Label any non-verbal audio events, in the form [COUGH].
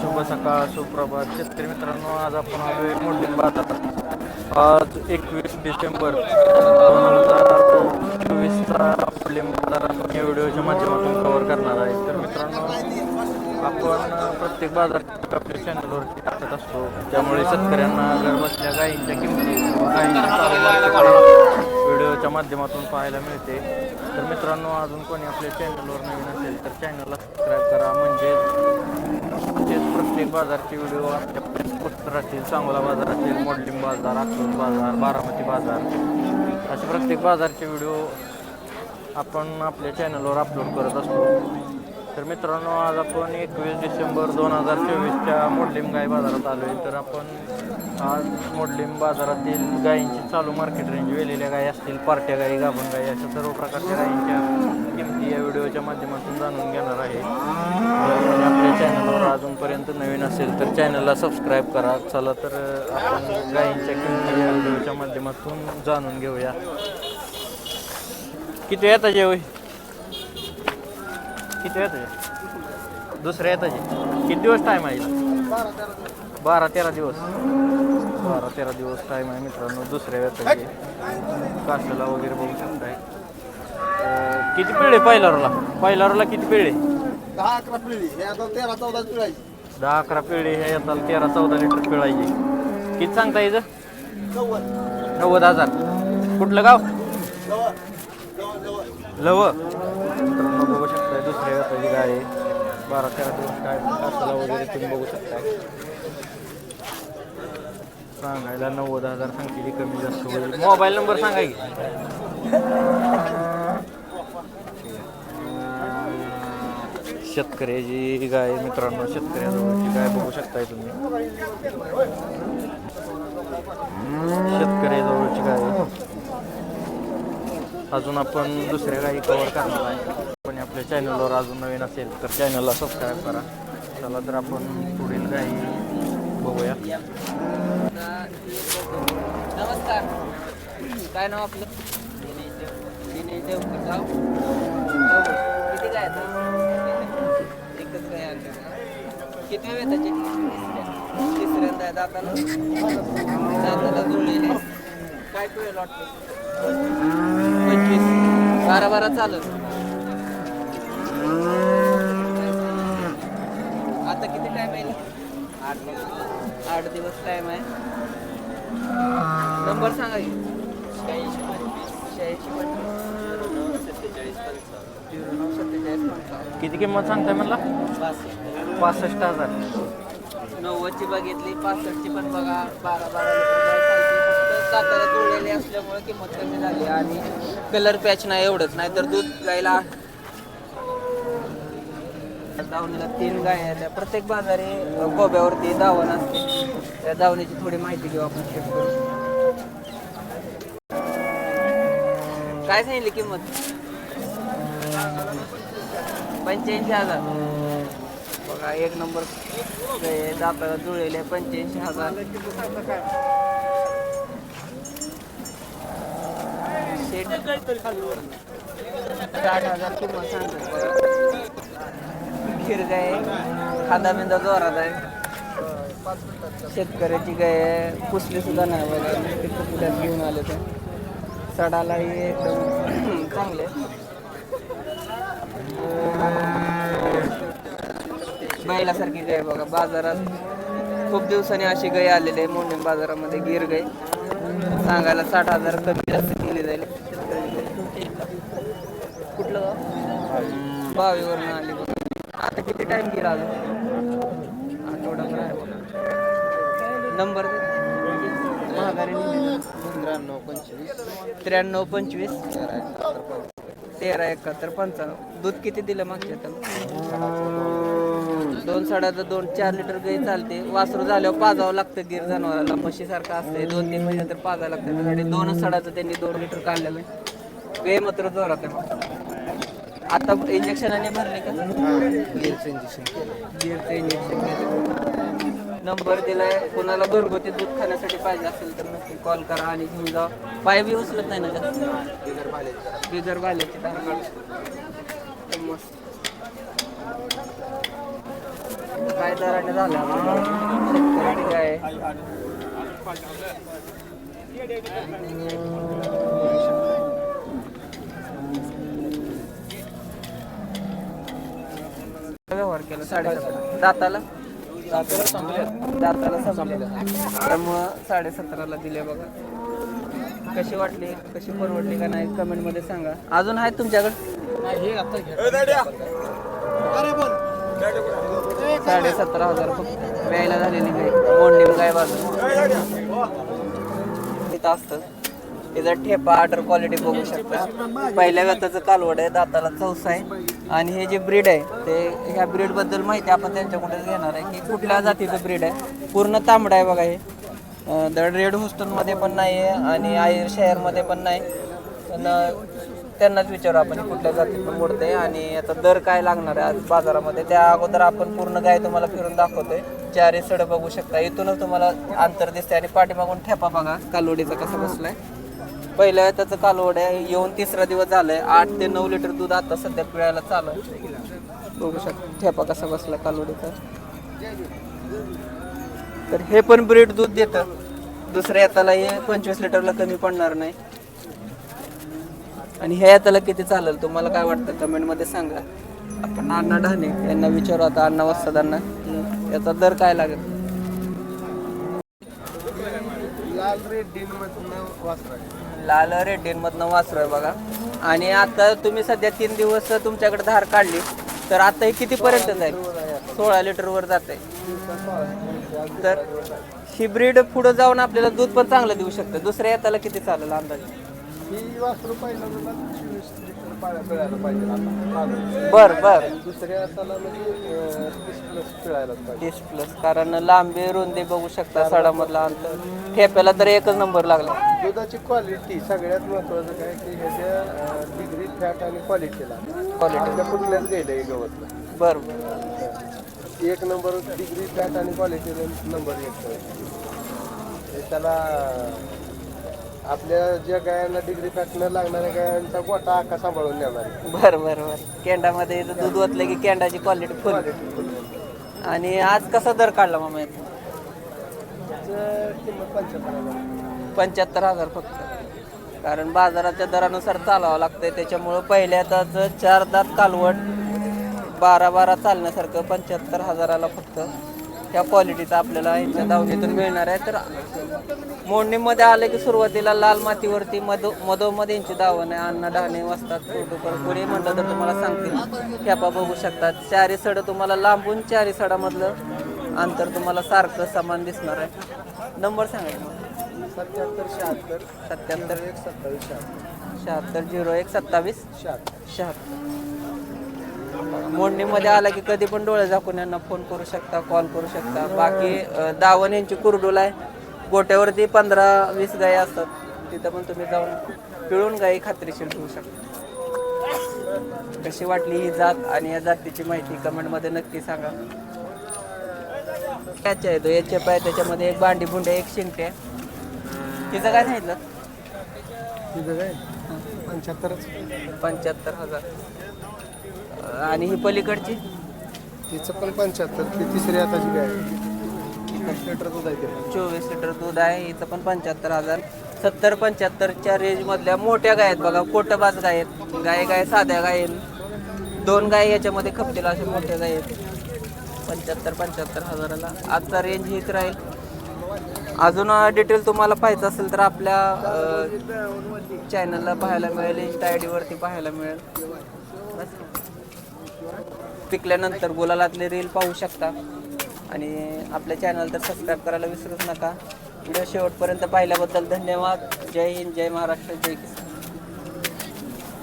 शुभ सकाळ सुप्रभात. शेतकरी मित्रांनो आज आपण आलो एक मोठी बाजारात. आज एकवीस डिसेंबर दोन हजार चोवीसचा आपले बाजार आपण या व्हिडिओच्या माध्यमातून कव्हर करणार आहे. तर मित्रांनो आपण प्रत्येक बाजार आपल्या चॅनलवरती टाकत असतो. त्यामुळे शेतकऱ्यांना घर बसल्या गायींच्या किमती गायींच्या व्हिडिओच्या माध्यमातून पाहायला मिळते. तर मित्रांनो अजून कोणी आपल्या चॅनलवर नवीन असेल तर चॅनलला सबस्क्राईब करा. म्हणजे म्हणजेच प्रत्येक बाजारचे व्हिडिओ आपल्या पोस्ट सांगोला बाजार असेल बाजार अकलूज बाजार बारामती बाजार. असे प्रत्येक बाजारचे व्हिडिओ आपण आपल्या चॅनलवर अपलोड करत असतो. तर मित्रांनो आज आपण एकवीस डिसेंबर दोन हजार चोवीसच्या मोडलिम गाय बाजारात आलो आहे तर आपण आज मोडलिम बाजारातील गायींची चालू मार्केट रेंज वेलेल्या गायी असतील पार्ट्या गायी गाभण गायी अशा सर्व प्रकारच्या गायींच्या किमती या व्हिडिओच्या माध्यमातून जाणून घेणार आहे. जर आपल्या चॅनलवर अजूनपर्यंत नवीन असेल तर चॅनलला सबस्क्राईब करा. चला तर आपण गायींच्या किमती या व्हिडिओच्या माध्यमातून जाणून घेऊया. किती येतं जेवय किती येतं दुसऱ्या येतं किती दिवस टाईम आहे? बारा तेरा दिवस. बारा तेरा दिवस टाईम आहे मित्रांनो दुसऱ्या येतं काशाला वगैरे बघू शकताय. किती पिळे पहिल्यावरला पहिल्यावरला किती पिळे दहा अकरा पिढी. हे आता तेरा चौदा पिढी दहा अकरा पिळे हे येतात तेरा चौदा लिटर पिळायचे किती सांगता याचं नव्वद. नव्वद हजार. कुठलं गाव? लव. मित्रांनो बघू शकताय दुसऱ्या व्यापारी गाय आहे. बारा तेरा दिवस काय कासाला वगैरे तुम्ही बघू शकताय सांगायला नव्वद हजार सांगते कमी जास्त होईल. मोबाईल नंबर सांगा की. शेतकऱ्याची गाय मित्रांनो शेतकऱ्याजवळची गाय बघू शकताय तुम्ही. शेतकऱ्याजवळची गाय. आहे. अजून आपण दुसऱ्या गाई कवर करणार आहे. पण आपल्या चॅनलवर अजून नवीन असेल तर चॅनलला सबस्क्राईब करा. चला तर आपण पुढील काही बघूया. नमस्कार. काय नाव आपलं? विनय देवकर. गाव? किती काय आहेत? एकच काय आणलं का? किती वेळ त्याचे? तिसऱ्यांदा आहे दाताला दाताला जुळलेले काय पिळेल वाटतं? पंचवीस. बारा बारा चालत आता किती टाइम आहे आठ दिवस आठ दिवस टाइम आहे. नंबर सांगा की. शहाऐंशी पंचवीस. शहाऐंशी पंचवीस सत्तेचाळीस पंचावन्न झिरो नऊ सत्तेचाळीस पंचावन्न किती किंमत सांगताय म्हणला? पासष्ट. पासष्ट हजार. नव्वदची बघितली पासष्टची पण बघा बारा बारा सातारा जुळलेली असल्यामुळे किंमत कमी झाली. आणि कलर पॅच नाही एवढंच. नाही तर दूध गायला दावणीला तीन गाय आल्या त्या प्रत्येक बाजारी गोब्यावरती दावण असते. त्या दावणीची थोडी माहिती घेऊ आपण check काय सांगितली किंमत? पंच्याऐंशी हजार. बघा एक नंबर गाय दाताला जुळलेले पंच्याऐंशी हजार. शेट. साठ हजार किंमत सांगतो बघा खीर काय खांदा बिंदा जोरात आहे. शेतकऱ्याची गाय आहे पुसली सुद्धा नाही बघा. तिथं पुढ्यात घेऊन आले ते. सडालाही एकदम [CLEARS THROAT] चांगले. बैलासारखी गाय बघा बाजारात खूप दिवसांनी अशी गाय आलेली आहे मोंडे बाजारामध्ये गिर गाय. सांगायला साठ हजार कमी जास्त केली जाईल. कुठलं गाव? बावीवरून आली आता किती टाइम गेला अजून? बघा. नंबर त्र्याण्णव पंचवीस. त्र्याण्णव पंचवीस. तेरा एकाहत्तर पंचावन्न. दूध किती दिलं मागच्या त्याला? दोन साडाचं दोन चार लिटर गाई चालते. वासरू झाल्यावर पाजावं लागतं गिर जनावराला. म्हशीसारखं असते दोन तीन महिने तर पाजावं लागतं. त्यासाठी दोनच साडाचं त्यांनी दोन लिटर काढलेलं आहे गाई मात्र जोरात आहे. आता इंजेक्शनाने भरले का? इंजेक्शन केलं. गिरचं इंजेक्शन नंबर दिलाय कोणाला घरगुती दूध खाण्यासाठी पाहिजे असेल तर नक्की कॉल करा आणि घेऊन जा. पाय बी उचलत नाही ना जास्त? बिगर मस्त. काय दराने झालं शेतकऱ्याची काय? व्यवहार केला साडेसतरा. दाताला? दाताला संपले. दाताला संपले. त्यामुळं साडेसतराला दिले बघा. कशी वाटली? कशी परवडली का नाही? कमेंटमध्ये सांगा. अजून आहेत तुमच्याकडे? साडे सतरा हजार व्यायला झालेली गाय. मोंडी गाय बाजू इथं असतं. त्याचा ठेपा आर्डर क्वालिटी बघू शकता. पहिल्या व्यताचं कालवड आहे दाताला चौसा आहे. आणि हे जे ब्रीड आहे ते ह्या ब्रीडबद्दल माहिती आपण त्यांच्याकडेच घेणार आहे की कुठल्या जातीचं ब्रीड आहे. पूर्ण तांबडा आहे बघा हे. दर रेड होस्टनमध्ये पण नाही आहे आणि आयर शहरमध्ये पण नाही. पण त्यांनाच विचारू आपण कुठल्या कुठल्या जातीतून मोडते आणि आता दर काय लागणार आहे आज बाजारामध्ये. त्या अगोदर आपण पूर्ण गाय तुम्हाला फिरून दाखवतोय. चारी सडं बघू शकता. इथूनच तुम्हाला अंतर दिसते आणि पाठीमागून ठेपा बघा कालोडीचा कसा बसलाय. पहिल्या त्याचं कालवड आहे. येऊन तिसरा दिवस झालाय. आठ ते नऊ लिटर दूध आता सध्या पिळायला चालू आहे. बघू शकता. ठेपा कसा बसला कालवडीचा. तर हे पण ब्रीड दूध देतं. दुसऱ्या याताला हे पंचवीस लिटरला कमी पडणार नाही. आणि ह्या याताला किती चालेल तुम्हाला काय वाटतं? कमेंटमध्ये सांगा. आपण अण्णा ढाणे यांना विचारू आता. अण्णा वस्तादांना. त्यांना याचा दर काय लागेल? लाल रेड डीन मधनं वासरा लाल रेड्डींमधनं वासरू आहे बघा. आणि आता तुम्ही सध्या तीन दिवस तुमच्याकडे धार काढली तर आता हे कितीपर्यंत जाईल? सोळा लिटरवर जात आहे तर ही ब्रीड पुढं जाऊन आपल्याला दूध पण चांगलं देऊ शकतं. दुसऱ्या येताला किती चालेल अंदाज? पिळायला पाहिजे आता बर बर. दुसऱ्या म्हणजे तीस प्लस पिळायलाच पाहिजे. तीस प्लस कारण लांबी रुंदी बघू शकता सडामधला अंतर. ठेप्याला तर एकच नंबर लागला. दुधाची क्वालिटी सगळ्यात महत्वाचं काय की ह्याच्या डिग्री फॅट आणि क्वालिटीला क्वालिटी कुठल्याच गेलं गवतला बर बर. एक नंबर डिग्री फॅट आणि क्वालिटीला नंबर येतो हे त्याला आपल्या ज्या गायांना डिग्री फॅट न लागणाऱ्या गायांचा गोटा आका सांभाळून आहे. बर बर बर. केंडामध्ये इथं दूध ओतलं की केंडाची क्वालिटी फुल आणि आज कसा दर काढला मामा याचा? त्याचं किंमत पंच्याहत्तर हजार. पंच्याहत्तर हजार फक्त. कारण बाजाराच्या दरानुसार चालावं लागतंय. त्याच्यामुळं पहिल्या त्याचं चार दात कालवड बारा बारा चालण्यासारखं पंच्याहत्तर हजाराला फक्त. ह्या क्वालिटीचा आपल्याला यांच्या दावणीतून मिळणार आहे. तर मोडणीमध्ये आले की सुरुवातीला लाल मातीवरती मधो मधोमध यांची दावण आहे अन्न डहाणे वाजतात फोटोकर पुढे म्हटलं तर तुम्हाला सांगतील. कॅपा बघू शकतात. चारी सड तुम्हाला लांबून चारी सडामधलं अंतर तुम्हाला सारखं समान दिसणार आहे. नंबर मला सत्याहत्तर शहात्तर. सत्याहत्तर. एक सत्तावीस शहात्तर. शहात्तर झिरो एक सत्तावीस. शहात्तर. शहात्तर. मोडणीमध्ये आला की कधी पण डोळे झाकून यांना फोन करू शकता कॉल करू शकता. बाकी अ, दावण यांची कुरडूल आहे. गोट्यावरती पंधरा वीस गायी असतात. तिथं पण तुम्ही जाऊन पिळून गायी खात्रीशीर ठेवू शकता. कशी वाटली ही जात आणि या जातीची माहिती कमेंटमध्ये नक्की सांगा. याच्या आहे तो याच्या पाय त्याच्यामध्ये एक बांडी बुंडे एक शिंगटे आहे. तिचं काय सांगितलं? पंच्याहत्तरच. पंच्याहत्तर हजार. आणि ही पलीकडची? तिचं पण पंच्याहत्तर ती तिसरी आताची गाय लिटर दूध आहे. चोवीस लिटर दूध आहे हिचं पण पंच्याहत्तर हजार. सत्तर पंच्याहत्तरच्या रेंजमधल्या मोठ्या गाय आहेत बघा कोटबाज गाय आहेत. गाय गाय साध्या गाय आहेत. दोन गाय याच्यामध्ये खपतील अशा मोठ्या गाय आहेत. पंच्याहत्तर पंच्याहत्तर हजाराला. आजचा रेंज हीच राहील. अजून डिटेल तुम्हाला पाहिजे असेल तर आपल्या चॅनलला पाहायला मिळेल इंस्टा आय डीवरती पाहायला मिळेल. पिकल्यानंतर गुलालातले रील पाहू शकता. आणि आपल्या चॅनल तर सबस्क्राईब करायला विसरूच नका. व्हिडिओ शेवटपर्यंत पाहिल्याबद्दल धन्यवाद. जय हिंद जय महाराष्ट्र जय किसान.